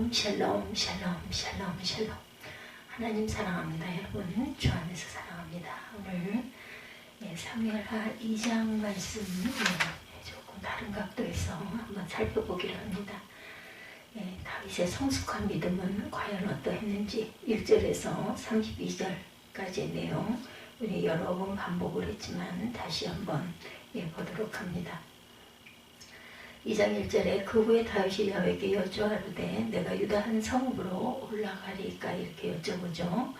샬롬 샬롬 샬롬 샬롬 샬롬. 하나님 사랑합니다. 여러분 주 안에서 사랑합니다. 오늘 예, 사무엘하 2장 말씀 예, 조금 다른 각도에서 한번 살펴보기를 합니다. 예, 다윗의 성숙한 믿음은 과연 어떠했는지 1절에서 32절까지의 내용 우리 여러 번 반복을 했지만 다시 한번 예, 보도록 합니다 2장 1절에 그 후에 다윗이 야외께 여쭈하르되 내가 유다 한 성읍으로 올라가리까 이렇게 여쭤보죠.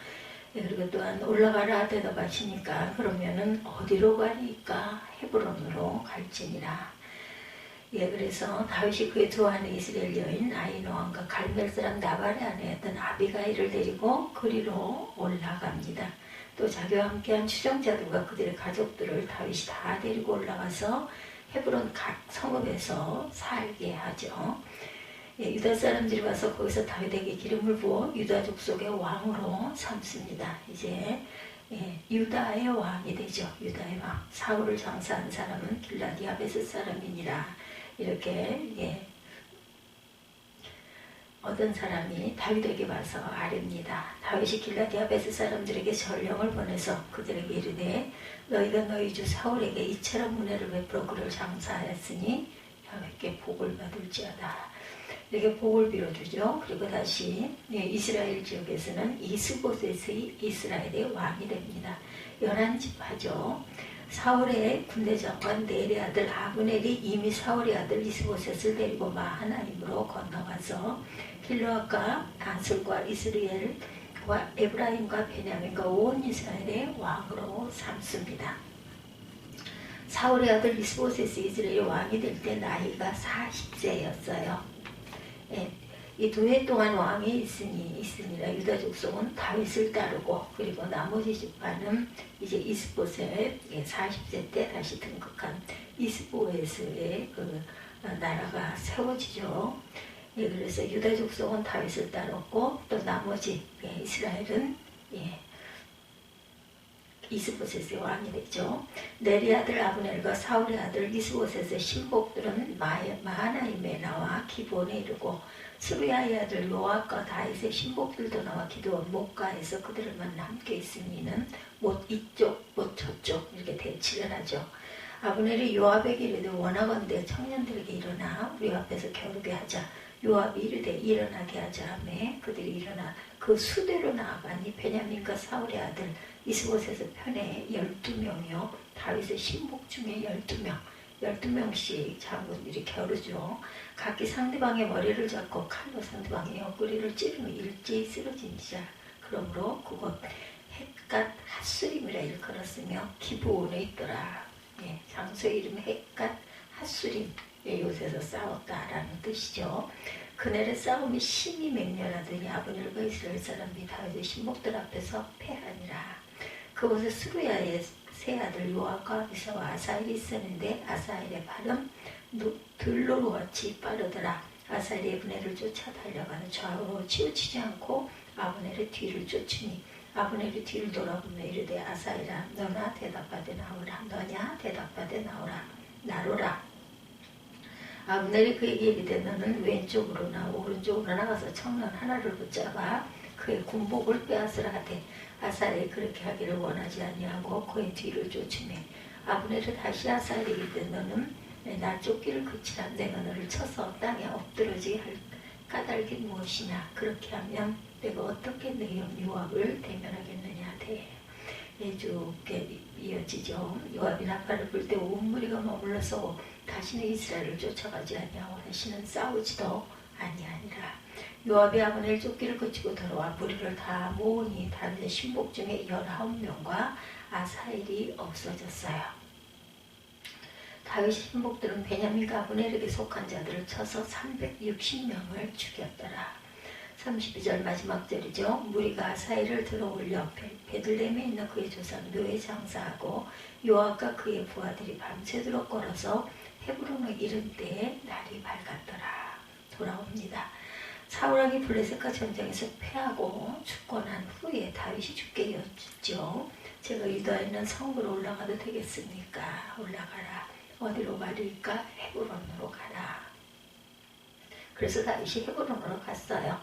예, 그리고 또한 올라가라 대답하시니까 그러면은 어디로 가리까 헤브론으로 갈지니라. 예, 그래서 다윗이 그의 좋아하는 이스라엘 여인 아이노왕과 갈멜 사람 나발의 아내였던 아비가일을 데리고 그리로 올라갑니다. 또 자기와 함께한 추정자들과 그들의 가족들을 다윗이 다 데리고 올라가서 헤브론 각 성읍에서 살게 하죠. 예, 유다 사람들이 와서 거기서 다윗에게 기름을 부어 유다 족속의 왕으로 삼습니다. 이제 예, 유다의 왕이 되죠. 유다의 왕. 사울을 장사한 사람은 길라디아베스 사람이니라. 이렇게 예, 어떤 사람이 다윗에게 와서 아뢰니다. 다윗이 길라 디아베스 사람들에게 전령을 보내서 그들에게 이르되 너희가 너희 주 사울에게 이처럼 은혜를 베풀어 그를 장사하였으니 여호와께 복을 받을지어다. 이렇게 복을 빌어주죠. 그리고 다시 예, 이스라엘 지역에서는 이스보셋의 이스라엘의 왕이 됩니다. 열한 지파죠. 사울의 군대 장관 네리 아들 아브넬이 이미 사울의 아들 이스보셋을 데리고 마하나임으로 건너가서 길로아과 아술과 이스라엘과 에브라임과 베냐민과 온 이스라엘의 왕으로 삼습니다. 사울의 아들 이스보셋이 이스라엘 왕이 될 때 나이가 40세였어요. 예, 이 두 해 동안 왕이 있으니 있으니라 유다 족속은 다윗을 따르고 그리고 나머지 집안은 이제 이스보셋 40세 예, 때 다시 등극한 이스보에스의 그 나라가 세워지죠. 예, 그래서 유다 족속은 다윗을 따랐고 또 나머지 예, 이스라엘은 예, 이스보셋의 왕이 됐죠. 네리 아들 아브넬과 사울의 아들 이스보셋의 신복들은 마하나임에 나와 기본에 이르고 수리아의 아들 요압과 다윗의 신복들도 나와 기도원 목가에서 그들을 만나 함께 있으니는 못 이쪽 못 저쪽 이렇게 대치를 하죠. 아브넬이 요압에게 이르되 원하건대 청년들에게 일어나 우리 앞에서 겨루게 하자. 요압이 이르되 일어나게 하자 하매 그들이 일어나 그 수대로 나아가니 베냐민과 사울의 아들 이스봇에서 편에 열두 명이요 다윗의 신복 중에 열두 명 12명씩 장군들이 겨루죠. 각기 상대방의 머리를 잡고 칼로 상대방의 옆구리를 찌르며 일제히 쓰러진지라. 그러므로 그곳 헷갓 핫수림이라 일컬었으며 기부원에 있더라. 예, 장소의 이름이 헷갓 핫수림. 예, 요새서 싸웠다라는 뜻이죠. 그날의 싸움이 심히 맹렬하더니 아브넬과 이스라엘 사람이 다윗의 신복들 앞에서 패하니라. 그곳에 수루야의 세 아들 요압과 아비사와 아사엘이 있었는데 아사엘의 발은 들로로 같이 빠르더라. 아사엘의 분해를 쫓아 달려가는 좌우로 치우치지 않고 아브넬의 뒤를 쫓으니 아브넬이 뒤를 돌아보며 이르되 아사엘아 너나 대답하되 나오라 너냐 대답하되 나오라 나로라 아브넬이 그에게 이르되 너는 왼쪽으로나 오른쪽으로 나가서 청년 하나를 붙잡아. 그의 군복을 빼앗으라 하되 아사엘이 그렇게 하기를 원하지 아니하고 그의 뒤를 쫓으며 아브넬이 다시 아사엘에게 이르되 너는 나 쫓기를 그치라. 내가 너를 쳐서 땅에 엎드러지게 할 까닭이 무엇이냐? 그렇게 하면 내가 어떻게 내 요압을 대면하겠느냐? 대 예주께 이어지죠 요압이 나팔을 불 때 온 무리가 머물러서 다시는 이스라엘을 쫓아가지 아니하고 다시는 싸우지도 아니하니라 요압이 아버넬 쫓기를 거치고 들어와 무리를 다 모으니 다른 신복 중에 열아홉 명과 아사엘이 없어졌어요. 다윗 신복들은 베냐민과 아브넬에게 속한 자들을 쳐서 360명을 죽였더라. 32절 마지막 절이죠. 무리가 아사엘을 들어 올려 베들렘에 있는 그의 조상 묘에 장사하고 요압과 그의 부하들이 밤새도록 걸어서 헤브론에 이른 때에 날이 밝았더라. 돌아옵니다. 사울왕이 블레셋과 전쟁에서 패하고 난 후에 다윗이 죽게 여쭈죠. 제가 있는 성으로 올라가도 되겠습니까? 올라가라. 어디로 가릴까? 헤브론으로 가라. 그래서 다윗이 헤브론으로 갔어요.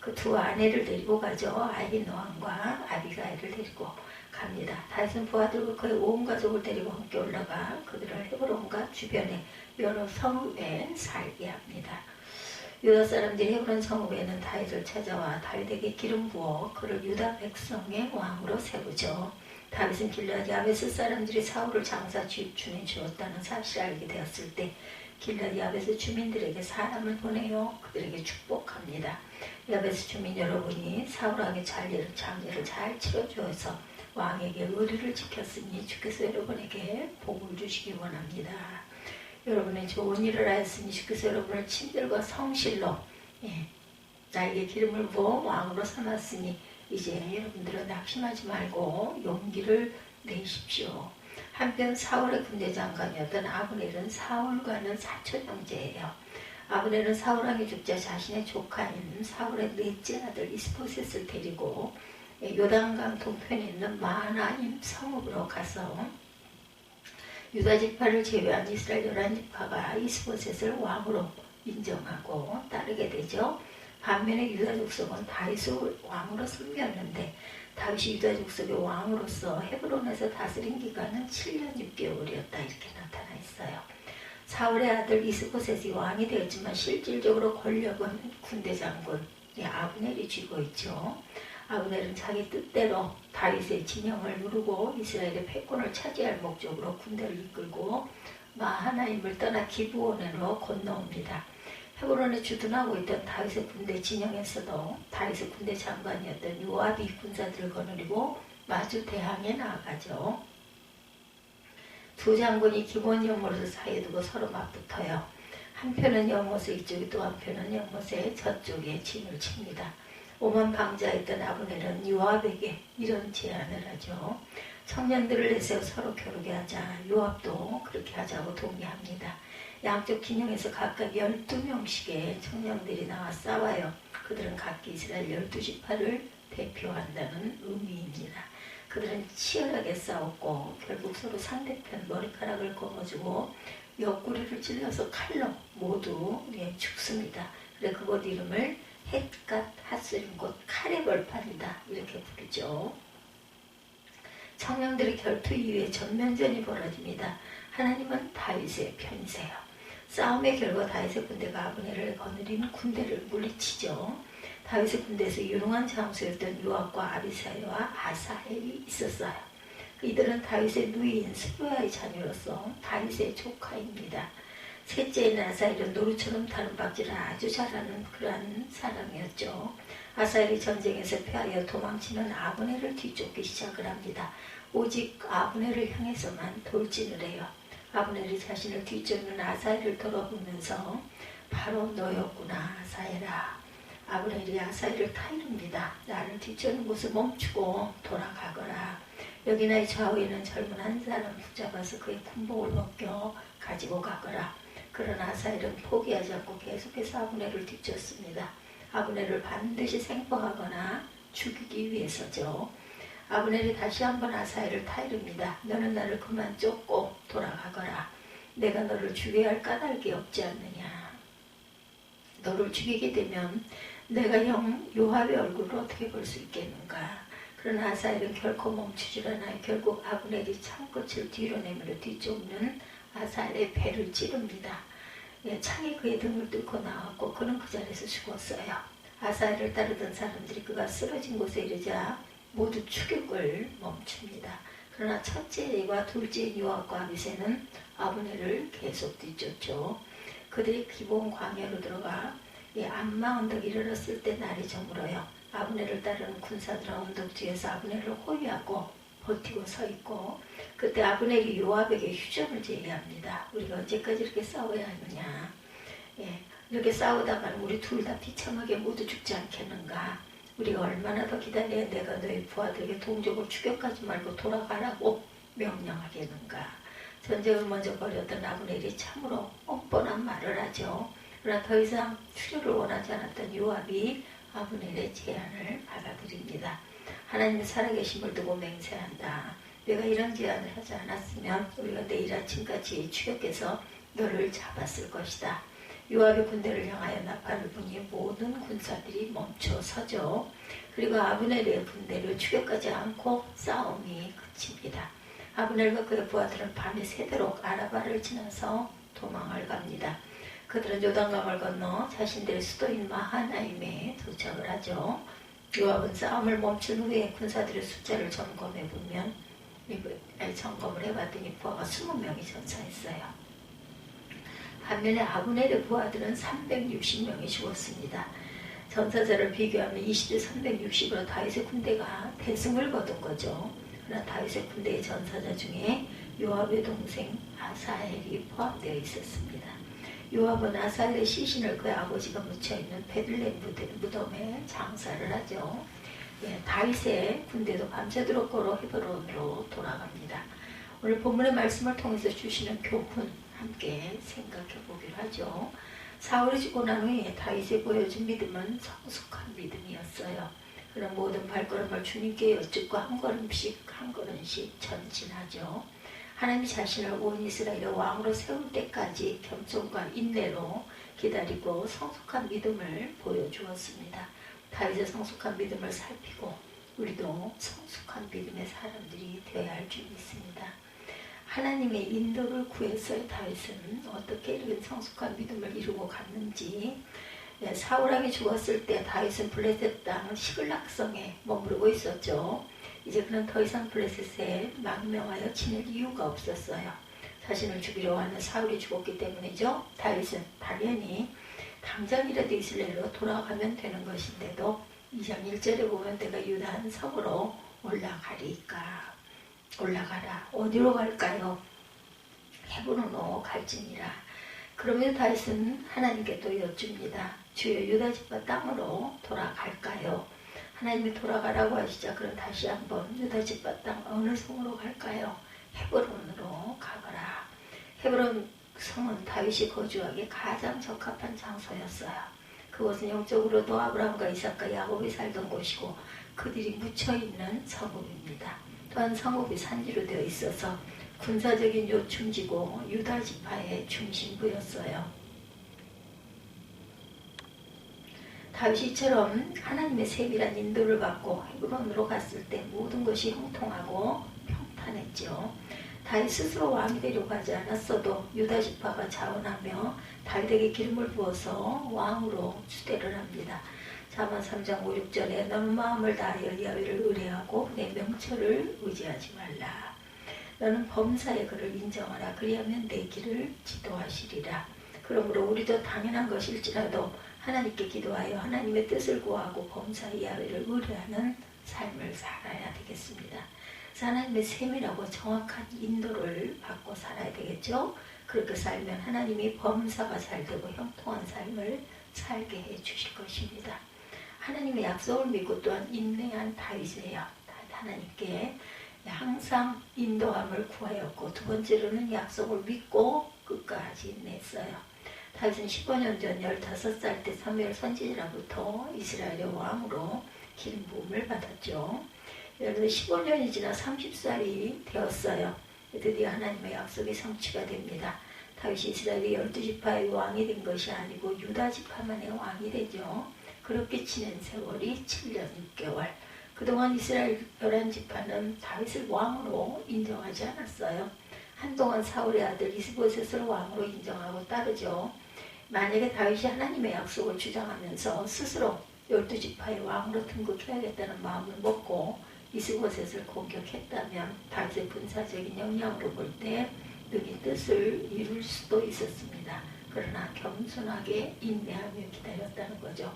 그 두 아내를 데리고 가죠. 아히노함과 아비가일을 데리고 갑니다. 다윗은 부하들과 그의 온 가족을 데리고 함께 올라가 그들을 헤브론과 주변의 여러 성읍에 살게 합니다. 유다 사람들이 헤브론 성읍에는 다윗을 찾아와 다윗에게 기름 부어 그를 유다 백성의 왕으로 세우죠. 다윗은 길라디 아베스 사람들이 사울을 장사 주인에 주었다는 사실을 알게 되었을 때 길라디 아베스 주민들에게 사람을 보내요. 그들에게 축복합니다. 야베스 주민 여러분이 사울왕의 장례를, 장례를 잘 치러주어서 왕에게 의리를 지켰으니 주께서 여러분에게 복을 주시기 원합니다. 여러분의 좋은 일을 하였으니 주께서 여러분을 친들과 성실로 예, 나에게 기름을 부어 왕으로 삼았으니 이제 여러분들은 낙심하지 말고 용기를 내십시오. 한편 사울의 군대 장관이었던 아브넬은 사울과는 사촌 형제예요. 아브넬은 사울왕이 죽자 자신의 조카인 사울의 넷째 아들 이스포셋을 데리고 요단강 동편에 있는 마하나임 성읍으로 가서 유다 지파를 제외한 이스라엘 열한 지파가 이스보셋을 왕으로 인정하고 따르게 되죠. 반면에 유다 족속은 다윗을 왕으로 섬겼는데 다윗이 유다 족속의 왕으로서 헤브론에서 다스린 기간은 7년 6개월이었다 이렇게 나타나 있어요. 사울의 아들 이스보셋이 왕이 되었지만 실질적으로 권력은 군대 장군 아브넬이 쥐고 있죠. 아브넬은 자기 뜻대로 다윗의 진영을 누르고 이스라엘의 패권을 차지할 목적으로 군대를 이끌고 마하나임을 떠나 기부원으로 건너옵니다. 헤브론에 주둔하고 있던 다윗의 군대 진영에서도 다윗의 군대 장관이었던 요압이 군사들을 거느리고 마주 대항에 나아가죠. 두 장군이 기본 연못을 사이에 두고 서로 맞붙어요. 한편은 연못의 이쪽에 또 한편은 연못의 저쪽에 진을 칩니다. 오만 방자했던 아브넬은 요압에게 이런 제안을 하죠. 청년들을 내세워 서로 겨루게 하자. 요압도 그렇게 하자고 동의합니다. 양쪽 진영에서 각각 12명씩의 청년들이 나와 싸워요. 그들은 각기 이스라엘 12지파를 대표한다는 의미입니다. 그들은 치열하게 싸웠고 결국 서로 상대편 머리카락을 거머쥐고 옆구리를 찔러서 칼로 모두 예, 죽습니다. 그래 그곳 이름을 헷갓 하스린 곳 칼의 벌판이다 이렇게 부르죠. 청년들의 결투 이후에 전면전이 벌어집니다. 하나님은 다윗의 편이세요. 싸움의 결과 다윗의 군대가 아브네를 거느리는 군대를 물리치죠. 다윗의 군대에서 유능한 장수였던 요압과 아비사이와 아사헬이 있었어요. 이들은 다윗의 누이인 스루야의 자녀로서 다윗의 조카입니다. 셋째인 아사엘은 노루처럼 다른 박질을 아주 잘하는 그러한 사람이었죠. 아사엘이 전쟁에서 패하여 도망치는 아브네를 뒤쫓기 시작을 합니다. 오직 아브네를 향해서만 돌진을 해요. 아브넬이 자신을 뒤쫓는 아사엘을 돌아보면서 바로 너였구나 아사엘아. 아브넬이 아사엘을 타이릅니다. 나를 뒤쫓는 곳을 멈추고 돌아가거라. 여기 나의 좌우에는 젊은 한 사람 붙잡아서 그의 군복을 벗겨 가지고 가거라. 그러나 아사엘은 포기하지 않고 계속해서 아브넬을 뒤쫓습니다. 아브넬을 반드시 생포하거나 죽이기 위해서죠. 아브넬이 다시 한번 아사엘을 타이릅니다. 너는 나를 그만 쫓고 돌아가거라. 내가 너를 죽여야 할 까닭이 없지 않느냐. 너를 죽이게 되면 내가 형 요압의 얼굴을 어떻게 볼 수 있겠는가. 그러나 아사엘은 결코 멈추질 않아요. 결국 아브넬이 창끝을 뒤로 내밀어 뒤쫓는 아사엘의 배를 찌릅니다. 예, 창이 그의 등을 뚫고 나왔고 그는 그 자리에서 죽었어요. 아사엘을 따르던 사람들이 그가 쓰러진 곳에 이르자 모두 추격을 멈춥니다. 그러나 첫째와 둘째 요압과 아비세는 아브넬을 계속 뒤쫓죠. 그들이 기본 광야로 들어가 예, 안마 언덕 이르렀을 때 날이 저물어요. 아브넬을 따르는 군사들은 언덕 뒤에서 아브넬을 호위하고 버티고 서 있고 그때 아브넬이 요압에게 휴전을 제의합니다. 우리가 언제까지 이렇게 싸워야 하느냐. 예, 이렇게 싸우다가 우리 둘 다 비참하게 모두 죽지 않겠는가. 우리가 얼마나 더 기다려야 내가 너희 부하들에게 동족을 추격하지 말고 돌아가라고 명령하겠는가. 전쟁을 먼저 벌였던 아브넬이 참으로 뻔뻔한 말을 하죠. 그러나 더 이상 출혈을 원하지 않았던 요압이 아브넬의 제안을 받아들입니다. 하나님의 살아계심을 두고 맹세한다. 내가 이런 제안을 하지 않았으면 우리가 내일 아침까지 추격해서 너를 잡았을 것이다. 요압의 군대를 향하여 나팔을 부니 모든 군사들이 멈춰 서죠. 그리고 아브넬의 군대를 추격하지 않고 싸움이 그칩니다. 아브넬과 그의 부하들은 밤이 새도록 아라바를 지나서 도망을 갑니다. 그들은 요단강을 건너 자신들의 수도인 마하나임에 도착을 하죠. 요압은 싸움을 멈춘 후에 군사들의 숫자를 점검해 보면 점검을 해봤더니 부하가 20명이 전사했어요. 반면에 아브넬의 부하들은 360명이 죽었습니다. 전사자를 비교하면 20대 360으로 다윗의 군대가 대승을 거둔 거죠. 그러나 다윗의 군대의 전사자 중에 요압의 동생 아사엘이 포함되어 있었습니다. 요압은 아사엘의 시신을 그의 아버지가 묻혀있는 베들레 무덤에 장사를 하죠. 예, 다윗의 군대도 밤새도록 걸어 헤브론으로 돌아갑니다. 오늘 본문의 말씀을 통해서 주시는 교훈 함께 생각해 보기로 하죠. 사울이 죽고 난 후에 다윗이 보여준 믿음은 성숙한 믿음이었어요. 그런 모든 발걸음을 주님께 여쭙고 한 걸음씩 한 걸음씩 전진하죠. 하나님 자신을 온 이스라엘의 왕으로 세울 때까지 겸손과 인내로 기다리고 성숙한 믿음을 보여주었습니다. 다윗의 성숙한 믿음을 살피고 우리도 성숙한 믿음의 사람들이 되어야 할 줄 믿습니다. 하나님의 인도를 구해서 다윗은 어떻게 이런 성숙한 믿음을 이루고 갔는지 예, 사울왕이 죽었을 때 다윗은 블레셋 땅 시글락성에 머무르고 있었죠. 이제 그는 더 이상 블레셋에 망명하여 지낼 이유가 없었어요. 자신을 죽이려 하는 사울이 죽었기 때문이죠. 다윗은 당연히 당장이라도 이스라엘로 돌아가면 되는 것인데도 2장 1절에 보면 내가 유다 한 성으로 올라가리까 올라가라. 어디로 갈까요? 헤브론으로 갈지니라. 그러면 다윗은 하나님께 또 여쭙니다. 주여 유다 집과 땅으로 돌아갈까요? 하나님이 돌아가라고 하시자 그럼 다시 한번 유다 집과 땅 어느 성으로 갈까요? 헤브론으로 가거라. 헤브론 성은 다윗이 거주하기 가장 적합한 장소였어요. 그곳은 영적으로도 아브라함과 이삭과 야곱이 살던 곳이고 그들이 묻혀 있는 성읍입니다. 또한 성읍이 산지로 되어 있어서 군사적인 요충지고 유다 지파의 중심부였어요. 다윗이처럼 하나님의 세밀한 인도를 받고 헤브론으로 갔을 때 모든 것이 형통하고 평탄했죠. 다윗 스스로 왕이 되려고 하지 않았어도 유다 지파가 자원하며 다윗에게 기름을 부어서 왕으로 추대를 합니다. 자만 3장 5, 6절에 너는 마음을 다하여 야외를 의뢰하고 내 명철을 의지하지 말라. 너는 범사의 그를 인정하라. 그리하면 내 길을 지도하시리라. 그러므로 우리도 당연한 것일지라도 하나님께 기도하여 하나님의 뜻을 구하고 범사의 야외를 의뢰하는 삶을 살아야 되겠습니다. 하나님의 세밀하고 정확한 인도를 받고 살아야 되겠죠. 그렇게 살면 하나님이 범사가 잘 되고 형통한 삶을 살게 해 주실 것입니다. 하나님의 약속을 믿고 또한 인내한 다윗이에요. 하나님께 항상 인도함을 구하였고 두 번째로는 약속을 믿고 끝까지 인내했어요. 다윗은 15년 전 15살 때 사무엘 선지자로부터 이스라엘의 왕으로 기름 부음을 받았죠. 여러분 15년이 지나 30살이 되었어요. 드디어 하나님의 약속이 성취가 됩니다. 다윗이 이스라엘의 12지파의 왕이 된 것이 아니고 유다 지파만의 왕이 되죠. 그렇게 지낸 세월이 7년 6개월. 그동안 이스라엘 열한 지파는 다윗을 왕으로 인정하지 않았어요. 한동안 사울의 아들 이스보셋을 왕으로 인정하고 따르죠. 만약에 다윗이 하나님의 약속을 주장하면서 스스로 열두 지파의 왕으로 등극해야겠다는 마음을 먹고 이스보셋을 공격했다면 다윗의 분사적인 역량으로 볼 때 능히 뜻을 이룰 수도 있었습니다. 그러나 겸손하게 인내하며 기다렸다는 거죠.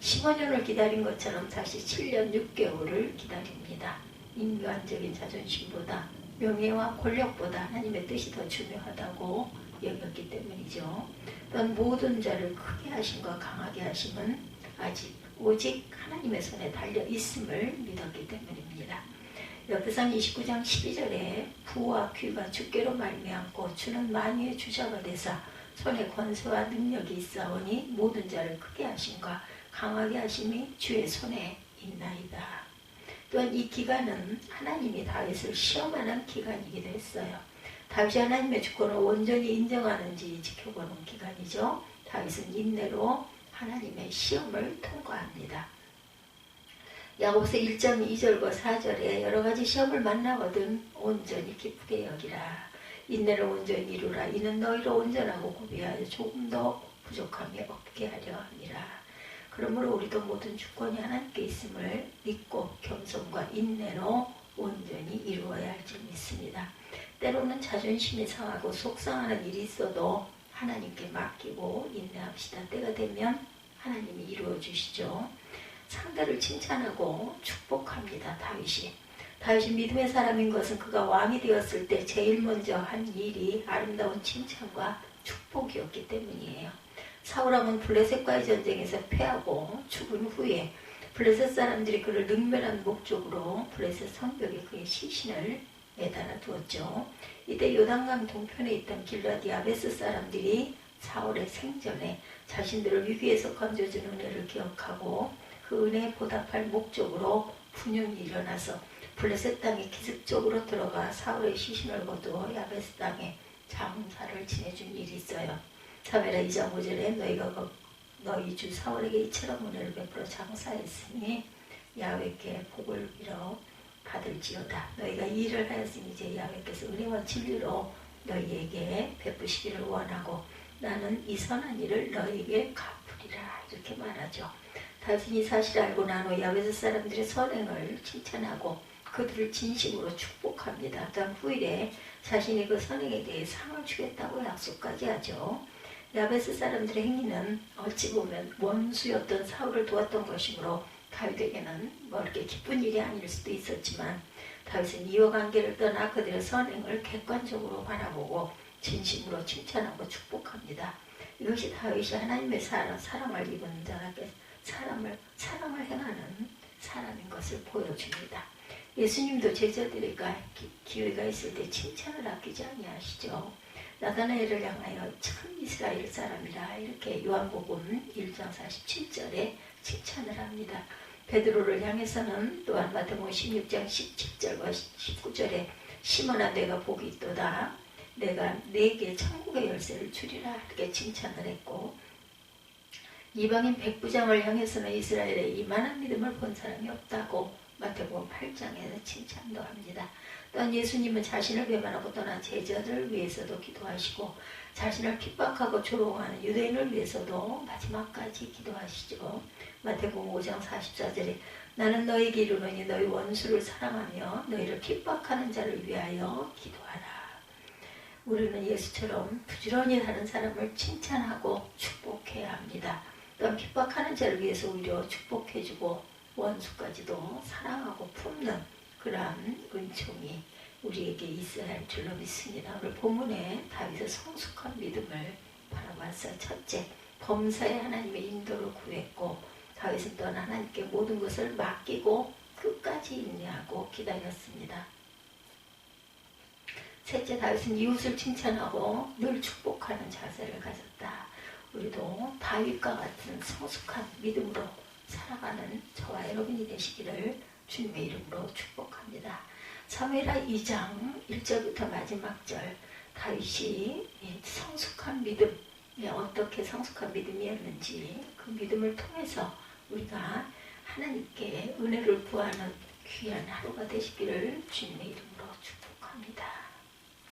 15년을 기다린 것처럼 다시 7년 6개월을 기다립니다. 인간적인 자존심보다 명예와 권력보다 하나님의 뜻이 더 중요하다고 여겼기 때문이죠. 또한 모든 자를 크게 하심과 강하게 하심은 아직 오직 하나님의 손에 달려 있음을 믿었기 때문입니다. 역대상 29장 12절에 부와 귀가 주께로 말미암고 주는 만유의 주자가 되사 손에 권세와 능력이 있사오니 모든 자를 크게 하심과 강하게 하심이 주의 손에 있나이다. 또한 이 기간은 하나님이 다윗을 시험하는 기간이기도 했어요. 다윗이 하나님의 주권을 온전히 인정하는지 지켜보는 기간이죠. 다윗은 인내로 하나님의 시험을 통과합니다. 야고보서 1장 2절과 4절에 여러 가지 시험을 만나거든 온전히 기쁘게 여기라. 인내를 온전히 이루라. 이는 너희로 온전하고 구비하여 조금 더 부족함이 없게 하려 함이라. 그러므로 우리도 모든 주권이 하나님께 있음을 믿고 겸손과 인내로 온전히 이루어야 할 줄 믿습니다. 때로는 자존심이 상하고 속상하는 일이 있어도 하나님께 맡기고 인내합시다. 때가 되면 하나님이 이루어 주시죠. 상대를 칭찬하고 축복합니다. 다윗이. 다윗이 믿음의 사람인 것은 그가 왕이 되었을 때 제일 먼저 한 일이 아름다운 칭찬과 축복이었기 때문이에요. 사울왕은 블레셋과의 전쟁에서 패하고 죽은 후에 블레셋 사람들이 그를 능멸한 목적으로 블레셋 성벽에 그의 시신을 매달아 두었죠. 이때 요단강 동편에 있던 길라디 아베스 사람들이 사울의 생전에 자신들을 위기에서 건져준 은혜를 기억하고 그 은혜에 보답할 목적으로 분연이 일어나서 블레셋 땅에 기습적으로 들어가 사울의 시신을 거두어 야베스 땅에 장사를 지내준 일이 있어요. 사메라 2장 5절에 너희가 그 너희 주 사울에게 이처럼 은혜를 베풀어 장사했으니 야외께 복을 빌어 받을지어다. 너희가 이 일을 하였으니 이제 야외께서 은혜와 진리로 너희에게 베푸시기를 원하고 나는 이 선한 일을 너희에게 갚으리라 이렇게 말하죠. 다윗이 사실 알고 난후 야베스 사람들의 선행을 칭찬하고 그들을 진심으로 축복합니다. 또한 후일에 자신이 그 선행에 대해 상을 주겠다고 약속까지 하죠. 야베스 사람들의 행위는 어찌 보면 원수였던 사울을 도왔던 것이므로 다윗에게는 뭐 이렇게 기쁜 일이 아닐 수도 있었지만 다윗은 이어관계를 떠나 그들의 선행을 객관적으로 바라보고 진심으로 칭찬하고 축복합니다. 이것이 다윗이 하나님의 사랑, 사랑을 입은 자에게 사람을 사랑을 행하는 사람인 것을 보여줍니다. 예수님도 제자들에게 기회가 있을 때 칭찬을 아끼지 아니하시죠. 나다나엘을 향하여 참 이스라엘 사람이라 이렇게 요한복음 1장 47절에 칭찬을 합니다. 베드로를 향해서는 또한 마태복음 16장 17절과 19절에 시몬아 내가 복이 있도다. 내가 네게 천국의 열쇠를 주리라 이렇게 칭찬을 했고 이방인 백부장을 향해서는 이스라엘에 이만한 믿음을 본 사람이 없다고 마태복음 8장에서 칭찬도 합니다. 또한 예수님은 자신을 배반하고 떠난 제자들을 위해서도 기도하시고 자신을 핍박하고 조롱하는 유대인을 위해서도 마지막까지 기도하시죠. 마태복음 5장 44절에 나는 너에게 이르노니 너희 원수를 사랑하며 너희를 핍박하는 자를 위하여 기도하라. 우리는 예수처럼 부지런히 사는 사람을 칭찬하고 축복해야 합니다. 또한 핍박하는 자를 위해서 오히려 축복해주고 원수까지도 사랑하고 품는 그러한 은총이 우리에게 있어야 할 줄로 믿습니다. 오늘 본문에 다윗의 성숙한 믿음을 바라봤어요. 첫째, 범사에 하나님의 인도를 구했고 다윗은 또한 하나님께 모든 것을 맡기고 끝까지 인내하고 기다렸습니다. 셋째, 다윗은 이웃을 칭찬하고 늘 축복하는 자세를 가졌다. 우리도 다윗과 같은 성숙한 믿음으로 살아가는 저와 여러분이 되시기를 주님의 이름으로 축복합니다. 사무엘하 2장 1절부터 마지막 절 다윗이 성숙한 믿음 어떻게 성숙한 믿음이었는지 그 믿음을 통해서 우리가 하나님께 은혜를 구하는 귀한 하루가 되시기를 주님의 이름으로 축복합니다.